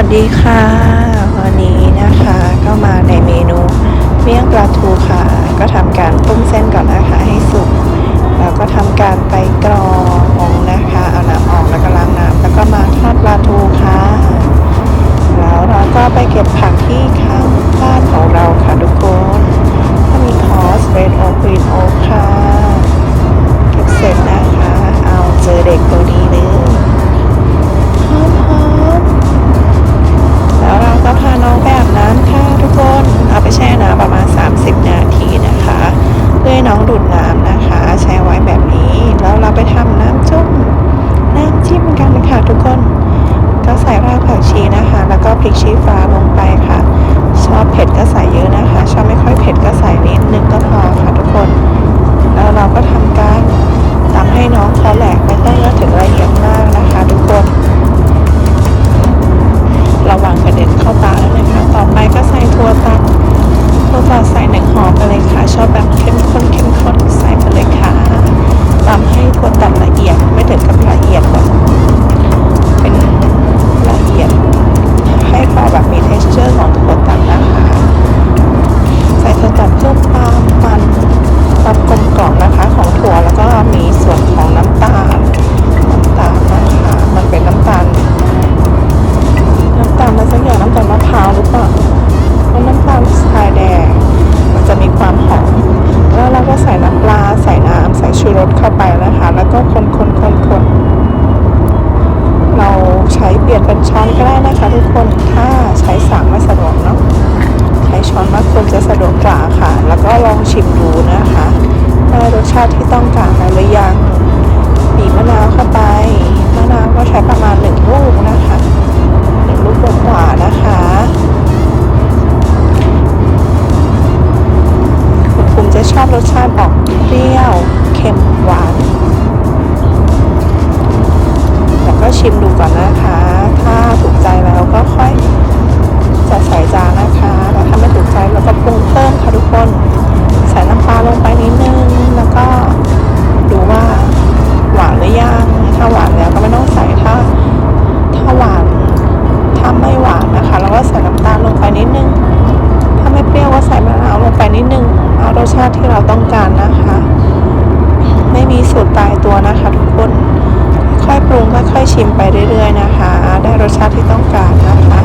วัสดีค่ะ วันนี้นะคะก็มาในเมนูเมี่ยงปลาทูค่ะ ก็ทำการต้มเส้นก่อนนะคะให้สุก แล้วก็ทำการไปกรองนะคะ เอาน้ำออกแล้วก็ล้างน้ำ ค่ะทุกคนก็ใส่รากผักชีนะคะ แล้วก็พริกชี้ฟ้าลงไปค่ะ ชอบเผ็ดก็ใส่เยอะนะคะ ชอบไม่ค่อยเผ็ดก็ใส่นิดนึงก็พอค่ะทุกคน แล้วเราก็ทำการตำให้น้องเขาแหลกไม่ต้องละถึงละเอียดมากนะคะ ทุกคนระวังกระเด็นเข้าตาแล้วนะคะ ต่อไปก็ใส่ถั่วตัดถั่วตัดใส่หนึ่งห่อไปเลยค่ะ ชอบแบบเข้มข้นเข้มข้นใส่ไปเลยค่ะตำให้ถั่วตัดละเอียดไม่ถึงกับละเอียดแบบ ควรจะสะดวกกว่าค่ะ แล้วก็ลองชิมดูนะคะได้รสชาติที่ต้องการแล้วหรือยังบีบมะนาวเข้าไป มะนาวก็ใช้ประมาณหนึ่งลูกนะคะหนึ่งลูกกว่าๆนะคะคุณภูมิจะชอบรสชาติออกเปรี้ยว เค็มหวาน แล้วก็ชิมดูก่อนนะคะ ชาติที่เราต้องการนะคะ ไม่มีสูตรตายตัวนะคะทุกคน ค่อยปรุงค่อยๆชิมไปเรื่อยๆนะคะ ได้รสชาติที่ต้องการนะคะ